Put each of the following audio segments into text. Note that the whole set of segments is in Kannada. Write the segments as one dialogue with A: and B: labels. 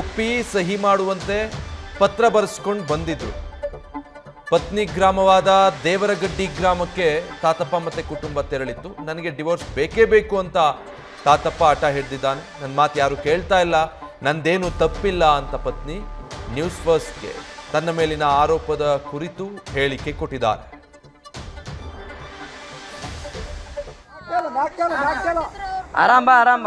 A: ಒಪ್ಪಿ ಸಹಿ ಮಾಡುವಂತೆ ಪತ್ರ ಬರೆಸ್ಕೊಂಡು ಬಂದಿದ್ರು. ಪತ್ನಿ ಗ್ರಾಮವಾದ ದೇವರಗಡ್ಡಿ ಗ್ರಾಮಕ್ಕೆ ತಾತಪ್ಪ ಮತ್ತೆ ಕುಟುಂಬ ತೆರಳಿತ್ತು. ನನಗೆ ಡಿವೋರ್ಸ್ ಬೇಕೇ ಬೇಕು ಅಂತ ತಾತಪ್ಪ ಆಟ ಹಿಡ್ದಿದ್ದಾನೆ. ನನ್ನ ಮಾತು ಯಾರು ಕೇಳ್ತಾ ಇಲ್ಲ. ನಂದೇನು ತಪ್ಪಿಲ್ಲ ಅಂತ ಪತ್ನಿ ನ್ಯೂಸ್ ಫಸ್ಟ್ಗೆ ತನ್ನ ಮೇಲಿನ ಆರೋಪದ ಕುರಿತು ಹೇಳಿಕೆ ಕೊಟ್ಟಿದ್ದಾರೆ.
B: ಆರಾಮ ಆರಾಮ್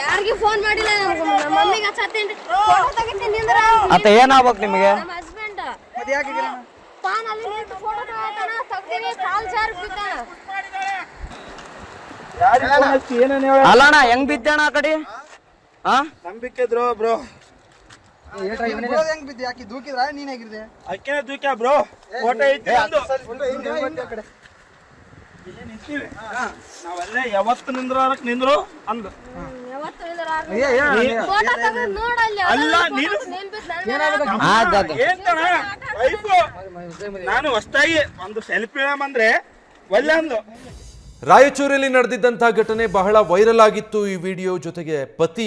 C: ಯಾರಿಗೆ ಫೋನ್ ಮಾಡಿಲ್ಲ. ನಮ್ಮ ಮಮ್ಮಿಗೆ ಹಚ್ಚತ್ತೇನ್ರಿ ಫೋಟೋ ತೆಗಿತೀನಿ ಅಂದ್ರ
B: ಅತ್ತ ಏನಾಗ್ಬೇಕು ನಿಮಗೆ?
C: ನಮ್ಮ ಹಸ್ಬೆಂಡ್ ಪಾನ್ ಅಲ್ಲಿ ನಿಂತು ಫೋಟೋ ತಗೋತಾನ ತೆಗ್ದಿನಿ ಕಾಲ್ ಜಾರ್ ಬಿದ್ದಾನ.
B: ಅಲ್ಲ ಅಣ್ಣ ಹೆಂಗ್ ಬಿದ್ದಣ್ಣ ಆ ಕಡೆ? ಹಾ
D: ಬ್ರೋ? ಬ್ರೋ
E: ಹೆಂಗ್ ಬಿದ್ದಿ? ಆಕಿ ದೂಕಿದ್ರ? ನೀನ್ ಹೇಗಿರ್ದೆ
D: ಅಕ್ಕೇನೆ ದೂಕ್ಯ ಬ್ರೋ? ಫೋಟೋ ಐತಿ ನಾವೆಲ್ಲ ನಾವಲ್ಲೇ ಯಾವತ್ತು ನಿಂದ್ರಕ್ ನಿಂದ್ರು ಅಂದ್
C: ಯಾವತ್ತು ಫೋಟೋ ತೆಗೆದು ನೋಡಲ್ಲಿ
D: ಅಲ್ಲ, ನೀನು- ಹೊಸ್ತಾಗಿ ಒಂದು ಸೆಲ್ಫಿ ಬಂದ್ರೆ ಒಳ್ಳೆ
A: ರಾಯಚೂರಲ್ಲಿ ನಡೆದಿದ್ದಂತಹ ಘಟನೆ ಬಹಳ ವೈರಲ್ ಆಗಿತ್ತು ಈ ವಿಡಿಯೋ ಜೊತೆಗೆ. ಪತಿ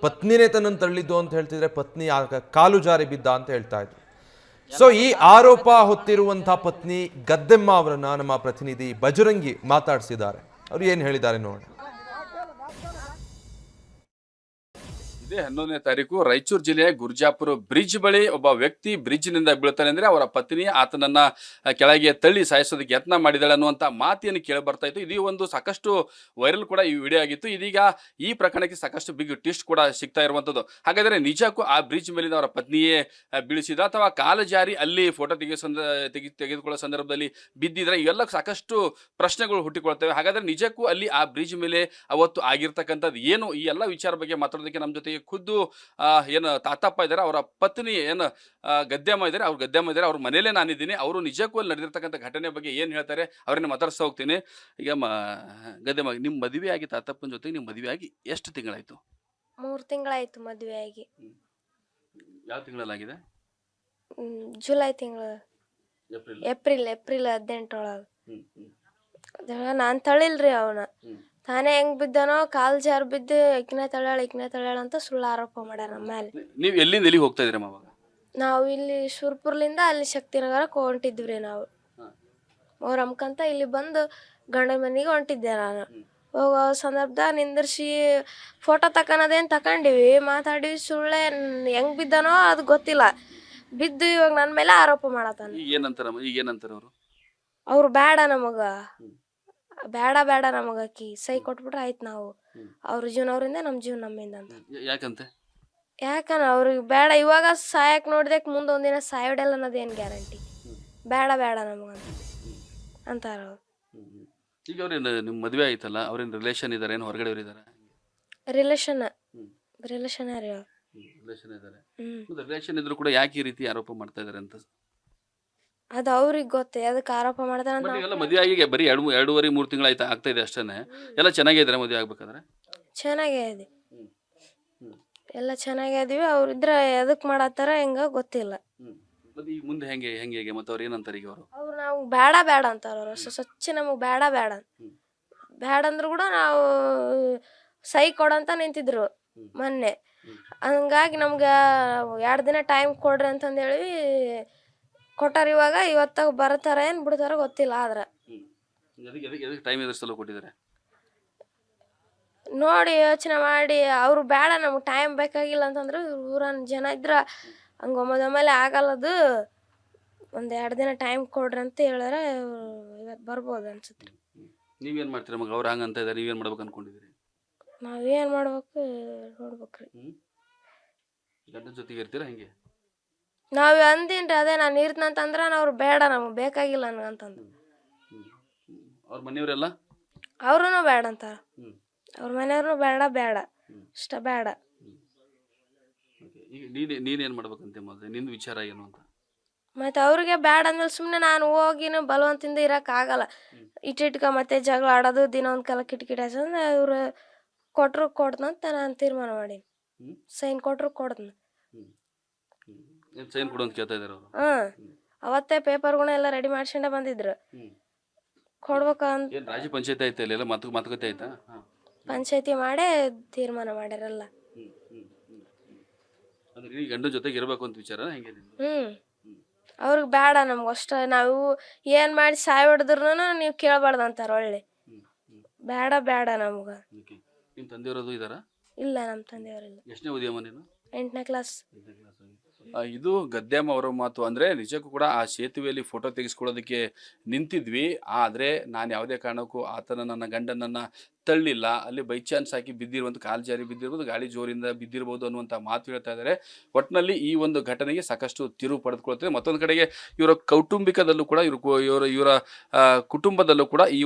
A: ಪತ್ನಿನೇ ತನ್ನನ್ನು ತಳ್ಳಿದ್ದು ಅಂತ ಹೇಳ್ತಿದ್ರೆ ಪತ್ನಿ ಆಗ ಕಾಲು ಜಾರಿ ಬಿದ್ದ ಅಂತ ಹೇಳ್ತಾ ಇದ್ರು. ಸೊ ಈ ಆರೋಪ ಹೊತ್ತಿರುವಂತಹ ಪತ್ನಿ ಗದ್ದೆಮ್ಮ ಅವರನ್ನ ನಮ್ಮ ಪ್ರತಿನಿಧಿ ಬಜರಂಗಿ ಮಾತಾಡಿಸಿದ್ದಾರೆ. ಅವ್ರು ಏನು ಹೇಳಿದ್ದಾರೆ ನೋಡೋಣ.
F: ಇದೇ. ಹನ್ನೊಂದನೇ ತಾರೀಕು ರಾಯಚೂರು ಜಿಲ್ಲೆಯ ಗುರ್ಜಾಪುರ ಬ್ರಿಡ್ಜ್ ಬಳಿ ಒಬ್ಬ ವ್ಯಕ್ತಿ ಬ್ರಿಡ್ಜ್ನಿಂದ ಬೀಳ್ತಾನೆ ಅಂದ್ರೆ ಅವರ ಪತ್ನಿ ಆತನನ್ನ ಕೆಳಗೆ ತಳ್ಳಿ ಸಾಯಿಸೋದಕ್ಕೆ ಯತ್ನ ಮಾಡಿದಾಳೆ ಅನ್ನುವಂತ ಮಾತಿಯನ್ನು ಕೇಳಿ ಬರ್ತಾ ಇತ್ತು. ಇದು ಒಂದು ಸಾಕಷ್ಟು ವೈರಲ್ ಕೂಡ ಈ ವಿಡಿಯೋ ಆಗಿತ್ತು. ಇದೀಗ ಈ ಪ್ರಕರಣಕ್ಕೆ ಸಾಕಷ್ಟು ಬಿಗ್ ಟ್ವಿಸ್ಟ್ ಕೂಡ ಸಿಗ್ತಾ ಇರುವಂತದ್ದು. ಹಾಗಾದ್ರೆ ನಿಜಕ್ಕೂ ಆ ಬ್ರಿಡ್ಜ್ ಮೇಲಿಂದ ಅವರ ಪತ್ನಿಯೇ ಬೀಳಿಸಿದ ಅಥವಾ ಕಾಲ ಜಾರಿ ಅಲ್ಲಿ ಫೋಟೋ ತೆಗೆಯೋ ಸಂದ ತೆಗಿ ತೆಗೆದುಕೊಳ್ಳೋ ಸಂದರ್ಭದಲ್ಲಿ ಬಿದ್ದಿದ್ರೆ ಇವೆಲ್ಲ ಸಾಕಷ್ಟು ಪ್ರಶ್ನೆಗಳು ಹುಟ್ಟಿಕೊಳ್ತವೆ. ಹಾಗಾದ್ರೆ ನಿಜಕ್ಕೂ ಅಲ್ಲಿ ಆ ಬ್ರಿಡ್ಜ್ ಮೇಲೆ ಅವತ್ತು ಆಗಿರ್ತಕ್ಕಂಥದ್ದು ಏನು? ಈ ಎಲ್ಲ ವಿಚಾರ ಬಗ್ಗೆ ಮಾತಾಡೋದಕ್ಕೆ ನಮ್ಮ ಜೊತೆಗೆ ಖುದ್ದು ಏನು ತಾತಪ್ಪ ಇದ್ದಾರೆ ಅವರ ಪತ್ನಿ ಏನು ಗದ್ಯಮ್ಮ ಗದ್ದೆಮ್ಮ ಇದ್ದಾರೆ ಅವ್ರ ಗದ್ಯಮ್ಮ ಇದ್ದಾರೆ ಅವ್ರ ಮನೇಲೇ ನಾನಿದ್ದೀನಿ. ಅವರು ನಿಜಕ್ಕೂ ಅಲ್ಲಿ ನಡೆದಿರ್ತಕ್ಕಂಥ ಘಟನೆ ಬಗ್ಗೆ ಏನು ಹೇಳ್ತಾರೆ ಅವ್ರನ್ನ ಮಾತಾಡ್ಸ್ತಾ ಹೋಗ್ತೀನಿ. ಈಗ ಮ ಗದ್ದೆಮ್ಮ ನಿಮ್ಮ ಮದುವೆ ಆಗಿ ತಾತಪ್ಪನ ಜೊತೆಗೆ ನಿಮ್ಮ ಮದುವೆ ಆಗಿ ಎಷ್ಟು ತಿಂಗಳಾಯಿತು?
C: ಮೂರು ತಿಂಗಳಾಯಿತು ಮದ್ವೆ ಆಗಿ
F: ಯಾವ ತಿಂಗಳಲ್ಲಾಗಿದೆ?
C: ಜುಲೈ ತಿಂಗಳು.
F: ಏಪ್ರಿಲ್.
C: ಏಪ್ರಿಲ್ ಏಪ್ರಿಲ್ ಹದಿನೆಂಟರೊಳಗೆ. ನಾನು ತಳಿಲ್ರಿ ಅವನ. ತಾನೇ ಹೆಂಗ್ ಬಿದ್ದಾನೋ ಕಾಲ್ ಜಾರ್ ಬಿದ್ದು ಇಕ್ನ ತಳ್ಳಾಳ ಇಕ್ನ ತಳ್ಯಾಳ ಅಂತ ಸುಳ್ಳು ಆರೋಪ ಮಾಡ್ಯಾರ ನಮ್ಮ ಮೇಲೆ
F: ನೀವು ಎಲ್ಲಿಂದ ಎಲ್ಲಿ ಹೋಗ್ತಾ ಇದ್ದೀರಮ್ಮ ಅವಾಗ
C: ನಾವು ಇಲ್ಲಿ ಸುರ್ಪುರ್ಲಿಂದ ಅಲ್ಲಿ ಶಕ್ತಿನಗರಕ್ಕೆ ಹೊಂಟಿದ್ವಿ ನಾವು.
F: ಅವ್ರ
C: ಅಮ್ಕಂತ ಇಲ್ಲಿ ಬಂದು ಗಂಡ ಮನೆಗೆ ಹೊಂಟಿದ್ದೆ ನಾನು. ಹೋಗೋ ಸಂದರ್ಭದಾಗ ನಿಂದಿರ್ಸಿ ಫೋಟೋ ತಕನದೇನ್ ತಕೊಂಡಿವಿ ಮಾತಾಡಿವಿ ಸುಳ್ಳೆ ಹೆಂಗ್ ಬಿದ್ದಾನೋ ಅದು ಗೊತ್ತಿಲ್ಲ. ಬಿದ್ದು ಇವಾಗ ನನ್ನ ಮೇಲೆ ಆರೋಪ ಮಾಡತ್ತಾನ.
F: ಈಗ ಏನಂತಾರಮ್ಮ ಈಗ ಏನಂತಾರೆ ಅವರು?
C: ಅವ್ರು ಬೇಡ ನಮಗ. ಬೇಡ ಬೇಡ ನಮಗ ಅಕ್ಕಿ ಸೈ ಕೊಟ್ಬಿಟ್ರೆ ಆಯ್ತು ನಾವು. ಅವ್ರ ಜೀವನ ಅವರಿಂದ ನಮ್ಮ ಜೀವನ ನಮ್ಮಿಂದ ಅಂತ.
F: ಯಾಕಂತೆ?
C: ಯಾಕನ ಅವ್ರಿಗೆ ಬೇಡ ಇವಾಗ ಸಾಯಕ್ ನೋಡ್ದಕ್ಕೆ ಮುಂದೆ ಒಂದಿನ ಸಾಯೋಡಲ್ಲ ಅನ್ನೋದೇನು ಗ್ಯಾರಂಟಿ? ಬೇಡ ಬೇಡ ನಮಗಂತ ಅಂತಾರ ಅವ್ರು.
F: ಈಗ ಅವ್ರೇನು ನಿಮ್ಮ ಮದುವೆ ಆಯ್ತಲ್ಲ ಅವ್ರೇನು ರಿಲೇಷನ್ ಇದ್ದಾರೆ ಏನು ಹೊರಗಡೆ ಅವ್ರು ಇದ್ದಾರೆ
C: ರಿಲೇಷನ್ ರಿಲೇಷನ್ ರೀ ಅವ್ರು.
F: ರಿಲೇಷನ್ ಇದ್ದಾರೆ ಮತ್ತೆ ರಿಲೇಷನ್ ಇದ್ರು ಕೂಡ ಯಾಕೆ ಈ ರೀತಿ ಆರೋಪ ಮಾಡ್ತಾ ಇದ್ದಾರೆ ಅಂತ?
C: ಅದು ಅವ್ರಿಗೆ ಗೊತ್ತೆ ಅದಕ್ಕೆ ಆರೋಪ ಮಾಡ್ತಾರೆ
F: ಬಟ್ ಮದುವೆ ಆಗಿ ಬರೀ ಎರಡು ಎರಡೂವರೆ ಮೂರು ತಿಂಗಳು ಆಯ್ತಾ ಆಗ್ತಾ ಇದೆ ಅಷ್ಟೇ ಎಲ್ಲ ಚೆನ್ನಾಗಿದ್ದಾರೆ ಮದುವೆ ಆಗ್ಬೇಕಾದ್ರೆ?
C: ಚೆನ್ನಾಗೇ ಇದೆ. ಎಲ್ಲ ಚೆನ್ನಾಗೇ ಇದೀವಿ ಅವ್ರು ಇದ್ರ ಎದಕ್ ಮಾಡತ್ತಾರ ಹೆಂಗ ಗೊತ್ತಿಲ್ಲ.
F: ಹ್ಮ್. ಮತ್ತೆ ಈಗ ಮುಂದೆ ಹೆಂಗೆ ಹೆಂಗೆ ಹೇಗೆ? ಮತ್ತೆ ಅವ್ರು ಏನಂತಾರೆ ಈಗ ಅವರು?
C: ಅವ್ರು ನಾವು ಬೇಡ ಬೇಡ ಅಂತಾರ ಅವ್ರು. ಸ್ವ- ಸ್ವಚ್ಛ ನಮಗೆ ಬೇಡ ಬೇಡ ಅಂತ. ಬೇಡ ಅಂದ್ರು ಕೂಡ ನಾವು ಸೈ ಕೊಡಂತ ನಿಂತಿದ್ರು ಮೊನ್ನೆ. ಹಂಗಾಗಿ ನಮ್ಗೆ ಎರಡು ದಿನ ಟೈಮ್ ಕೊಡ್ರಿ ಅಂತಂದೇಳಿ ಕೊಟ್ಟಾರ ಇವಾಗ ಇವತ್ತಾಗ ಬರ್ತಾರ ಏನು ಬಿಡ್ತಾರ ಗೊತ್ತಿಲ್ಲ ಆದ್ರ.
F: ಎದಕ್ಕೆ ಎದಕ್ಕೆ ಎದಕ್ಕೆ ಟೈಮ್ ಕೊಟ್ಟಿದ್ದಾರೆ?
C: ನೋಡಿ ಯೋಚನೆ ಮಾಡಿ ಅವ್ರು ಬೇಡ ನಮ್ಗೆ ಟೈಮ್ ಬೇಕಾಗಿಲ್ಲ ಅಂತಂದ್ರೆ ಊರನ್ ಜನ ಇದ್ರ ಹಂಗೆ ಒಮ್ಮೊಮ್ಮೆ ಆಗಲ್ಲದು. ಒಂದು ಎರಡು ದಿನ ಟೈಮ್ ಕೊಡ್ರಿ ಅಂತ ಹೇಳಿದ್ರೆ ಇವತ್ತು ಬರ್ಬೋದು ಅನ್ಸುತ್ತೆ.
F: ನೀವೇನು ಮಾಡ್ತೀರಾ ಮಗ? ಅವ್ರು ಹಂಗೆ ಅಂತ ಇದ್ದಾರೆ ನೀವೇನು ಮಾಡ್ಬೇಕು ಅನ್ಕೊಂಡಿದ್ದೀರಿ?
C: ನಾವೇನು ಮಾಡ್ಬೇಕು ನೋಡ್ಬೇಕ್ರಿ
F: ರೀ ಗಂಡನ ಜೊತೆಗೆ ಇರ್ತೀರಾ ಹೆಂಗೆ?
C: ನಾವು ಅಂದಿನ್ರಿ ಅದೇ ನಾನು ಇರ್ತಂತಂದ್ರೆ ಅವ್ರು ಬೇಡ ನಮ್ಗೆ ಬೇಕಾಗಿಲ್ಲ ನನಗಂತಂದು.
F: ಅವ್ರ ಮನೆಯವರೆಲ್ಲ?
C: ಅವ್ರೂ ಬೇಡ ಅಂತಾರ ಅವ್ರ ಮನೆಯವ್ರು ಬೇಡ ಬೇಡ. ಇಷ್ಟ ಬೇಡ.
F: ಈಗ ನೀನ್ ನೀನೇನ್ ಮಾಡ್ಬೇಕಂತೆ ಮೊದಲು ನಿನ್ನ ವಿಚಾರ ಏನು ಅಂತ?
C: ಮತ್ತೆ ಅವ್ರಿಗೆ ಬೇಡ ಅಂದ್ಮೇಲೆ ಸುಮ್ಮನೆ ನಾನು ಹೋಗಿನ ಬಲವಂತಿಂದ ಇರಕ್ ಆಗಲ್ಲ. ಇಟ್ಟಿಟ್ಕ ಮತ್ತೆ ಜಗಳ ಆಡೋದು ದಿನ ಒಂದ್ ಕಾಲ ಕಿಟಕಿಟ ಹಚ್ಚಂದ್ರೆ ಇವ್ರು ಕೊಟ್ರು ಕೊಡ್ದಂತ ನಾನು ತೀರ್ಮಾನ ಮಾಡೀನಿ.
F: ಹ್ಮ್.
C: ಸೈನ್ ಕೊಟ್ರು
F: ಕೊಡ್ತೀನಿ. ಸೈನ್ ಕೊಡು ಅಂತ ಕೇಳ್ತಾ ಇದಾರೆ ಅವರು.
C: ಅವತ್ತೇ ಪೇಪರ್ಗಳನ್ನ ಎಲ್ಲ ರೆಡಿ ಮಾಡ್ಸ್ಕೊಂಡೆ ಬಂದಿದ್ರು.
F: ಕೊಡ್ಬೇಕಾ
C: ಕೊಡ್ಬೇಕಂತ
F: ಏನ್ ರಾಜ್ಯ ಪಂಚಾಯತ್ ಐತೆ ಅಲ್ಲೆಲ್ಲ ಮಾತು ಮಾತುಕತೆ ಆಯ್ತಾ? ಹಾ.
C: ಪಂಚಾಯತಿ ಮಾಡೇ ತೀರ್ಮಾನ ಮಾಡ್ಯಾರಲ್ಲ.
F: ಅಂದ್ರೆ ಗಂಡ ಜೊತೆಗೆ ಇರ್ಬೇಕು ಅಂತ ವಿಚಾರ ಹೆಂಗೆ ನಿಂದು?
C: ಹ್ಮ್. ಅವ್ರಿಗೆ ಬೇಡ ನಮ್ಗೆ ಅಷ್ಟ ನಾವು ಏನ್ ಮಾಡಿ ಸಾಯ್ ಹೊಡೆದ್ರು ನೀವು ಕೇಳಬಾರ್ದು ಅಂತಾರ ಒಳ್ಳೆ.
F: ಹ್ಮ್, ಹ್ಮ್.
C: ಬೇಡ ಬೇಡ ನಮ್ಗ.
F: ನಿಮ್ ತಂದೆಯವರದು ಇದಾರ?
C: ಇಲ್ಲ ನಮ್ಮ ತಂದೆಯವರಿಲ್ಲ
F: ಎಷ್ಟನೇ ಓದಿಯಮ್ಮ ನೀನು?
C: ಎಂಟನೇ ಕ್ಲಾಸ್
F: ಇದು ಗದ್ದೆಮ್ಮ ಅವರ ಮಾತು. ಅಂದ್ರೆ ನಿಜಕ್ಕೂ ಕೂಡ ಆ ಸೇತುವೆಯಲ್ಲಿ ಫೋಟೋ ತೆಗೆಸ್ಕೊಳ್ಳೋದಕ್ಕೆ ನಿಂತಿದ್ವಿ. ಆದ್ರೆ ನಾನು ಯಾವುದೇ ಕಾರಣಕ್ಕೂ ಆತನ ನನ್ನ ಗಂಡನನ್ನು ತಳ್ಳಿಲ್ಲ. ಅಲ್ಲಿ ಬೈ ಚಾನ್ಸ್ ಹಾಕಿ ಬಿದ್ದಿರುವಂಥ ಕಾಲು ಜಾರಿ ಬಿದ್ದಿರ್ಬೋದು ಗಾಳಿ ಜೋರಿಂದ ಬಿದ್ದಿರ್ಬೋದು ಅನ್ನುವಂಥ ಮಾತು ಹೇಳ್ತಾ ಇದ್ದಾರೆ ಒಟ್ಟಿನಲ್ಲಿ ಈ ಒಂದು ಘಟನೆಗೆ ಸಾಕಷ್ಟು ತಿರುವು ಪಡೆದುಕೊಳ್ತದೆ. ಮತ್ತೊಂದು ಕಡೆಗೆ ಇವರ ಕೌಟುಂಬಿಕದಲ್ಲೂ ಕೂಡ, ಇವರು, ಇವರ ಇವರ ಕುಟುಂಬದಲ್ಲೂ ಕೂಡ ಈ